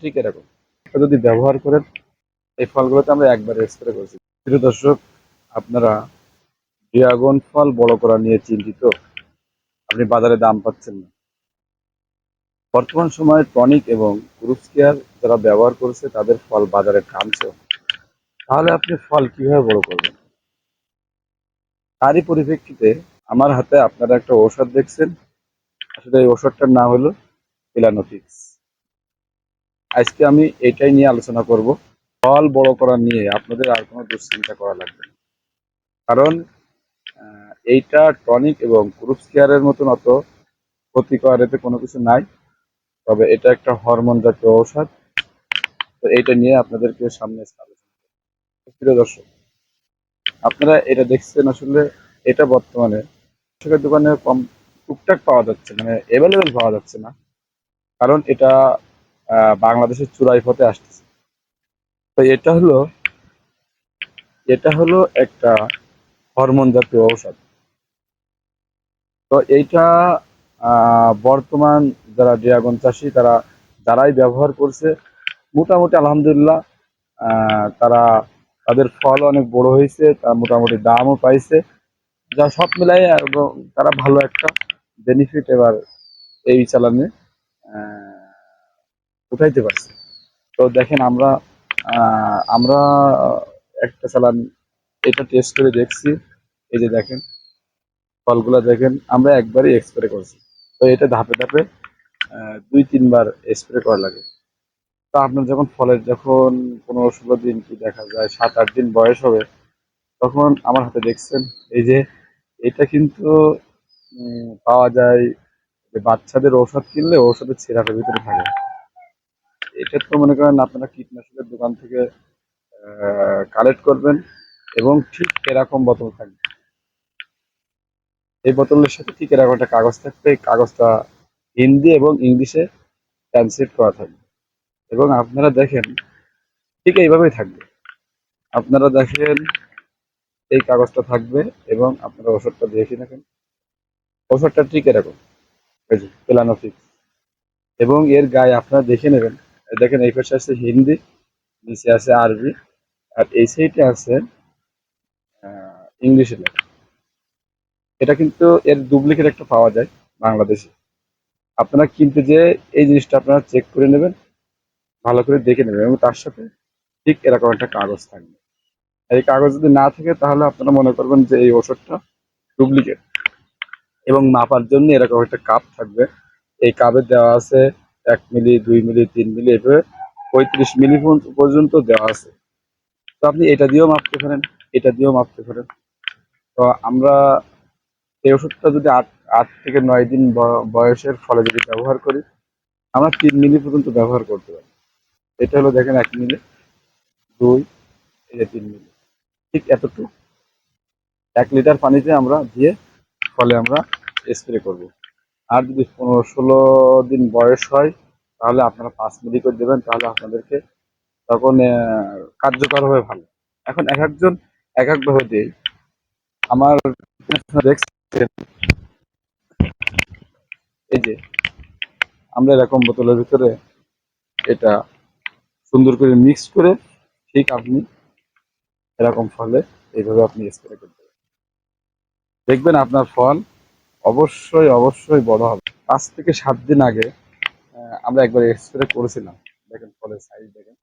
ঠিক এরকম। যদি ব্যবহার করেন, এই ফলগুলোতে আমরা একবার স্প্রে করছি। প্রিয় দর্শক, আপনারা ড্রাগন ফল বড় করা নিয়ে চিন্তিত। আপনি বাজারে দাম পাচ্ছেন না। বর্তমান সময়ে টনিক এবং গ্রুপস কেয়ার যারা ব্যবহার করছে, তাদের ফল বাজারে টানছে। তাহলে আপনি ফল কীভাবে বড় করবেন? তারই পরিপ্রেক্ষিতে আমার হাতে আপনারা একটা ঔষধ দেখছেন। আসলে এই ওষুধটার নাম হলো পিলানোটিক্স আজকে আমি এটাই নিয়ে আলোচনা করব। ফল বড় করা নিয়ে আপনাদের আর কোনো দুশ্চিন্তা করা লাগবে না। কারণ এইটা টনিক এবং গ্রুপস কেয়ারের মতন অত ক্ষতিকর এতে কোনো কিছু নাই। তবে এটা একটা হরমোন জাতীয় ঔষধ। তো এইটা নিয়ে আপনাদেরকে সামনে আলোচনা। প্রিয় দর্শক, আপনারা এটা দেখছেন আসলে, এটা বর্তমানে দোকানে কম টুকটাক পাওয়া যাচ্ছে মানে অ্যাভেলেবেল পাওয়া যাচ্ছে না। কারণ এটা বাংলাদেশের চূড়াই পথে আসতেছে। তো এটা হলো এটা হলো একটা হরমোন জাতীয় ঔষধ। তো এইটা বর্তমান যারা ড্রাগন চাষি, তারা যারাই ব্যবহার করছে, মোটামুটি আলহামদুলিল্লাহ তারা, তাদের ফল অনেক বড় হয়েছে, তার মোটামুটি দামও পাইছে। যা সব মিলাই তারা ভালো একটা বেনিফিট এবার এই চালানে উঠাইতে পারছে। তো দেখেন আমরা আমরা একটা চালান এটা টেস্ট করে দেখছি। এই যে দেখেন, ফলগুলো দেখেন, আমরা একবারই স্প্রে করছি। তো এটা ধাপে ধাপে দুই, তিনবার স্প্রে করা লাগে। তো আপনার যখন ফলের যখন পনেরো, ষোলো দিন কি দেখা যায়, সাত, আট দিন বয়স হবে, তখন আমার হাতে দেখছেন, এই যে এটা কিন্তু পাওয়া যায় যে বাচ্চাদের ঔষধ কিনলে ঔষধের সিরাপের ভিতরে থাকে। তো মনে করেন আপনারা কীটনাশকের দোকান থেকে কালেক্ট করবেন এবং ঠিক এরকম বোতল থাকবে। এই বোতলের সাথে ঠিক এরকম একটা কাগজ থাকবে, এই কাগজটা হিন্দি এবং ইংলিশে ট্রান্সলেট করা থাকবে। এবং আপনারা দেখেন, ঠিক এইভাবেই থাকবে। আপনারা দেখেন, এই কাগজটা থাকবে এবং আপনারা ওষুধটা দেখে দেখেন? ওষুধটা ঠিক এরকম যে এবং এর গায়ে আপনারা দেখে নেবেন দেখেন এই পাশে আছে হিন্দি, নিচে আছে আরবি, আর এই সাইডে আছে ইংলিশে লেখা। এটা কিন্তু এর ডুপ্লিকেট একটা পাওয়া যায় বাংলাদেশে। আপনারা কিনতে যে এই জিনিসটা আপনারা চেক করে নেবেন, ভালো করে দেখে নেবেন এবং তার সাথে ঠিক এরকম একটা কাগজ থাকবে। এই কাগজ যদি না থাকে তাহলে আপনারা মনে করবেন যে এই ওষুধটা ডুপ্লিকেট এবং মাপার জন্য এরকম একটা কাপ থাকবে। এই কাপে দেওয়া আছে এক মিলি, দুই মিলি, তিন মিলি, এভাবে পঁয়ত্রিশ মিলি পর্যন্ত- দেওয়া আছে। তো আপনি এটা দিয়েও মাপতে পারেন এটা দিয়েও মাপতে পারেন তো আমরা এই ওষুধটা যদি আট আট থেকে নয় দিন বয়সের ফলে যদি ব্যবহার করি, আমরা তিন মিলি পর্যন্ত ব্যবহার করতে পারি। এটা হলো দেখেন এক মিলি, দুই যে তিন মিলি। ঠিক এতটুকু। এক লিটার পানিতে আমরা দিয়ে ফলে আমরা স্প্রে করব। আর যদি পনেরো ষোলো দিন বয়স হয়, তাহলে আপনারা পাঁচ মিলি করে দেবেন, তাহলে আপনাদেরকে তখন কার্যকর হবে ভালো। এখন এক একজন এক একভাবে দেয় আমার দেখছেন, এই যে আমরা এরকম বোতলের ভিতরে এটা সুন্দর করে মিক্স করে ঠিক আপনি এরকম ফলে এইভাবে আপনি স্প্রে করতে দেখবেন আপনার ফল অবশ্যই অবশ্যই বড় হবে। পাঁচ থেকে সাত দিন আগে আমরা একবার স্প্রে করেছিলাম। দেখেন ফলের সাইজ দেখেন।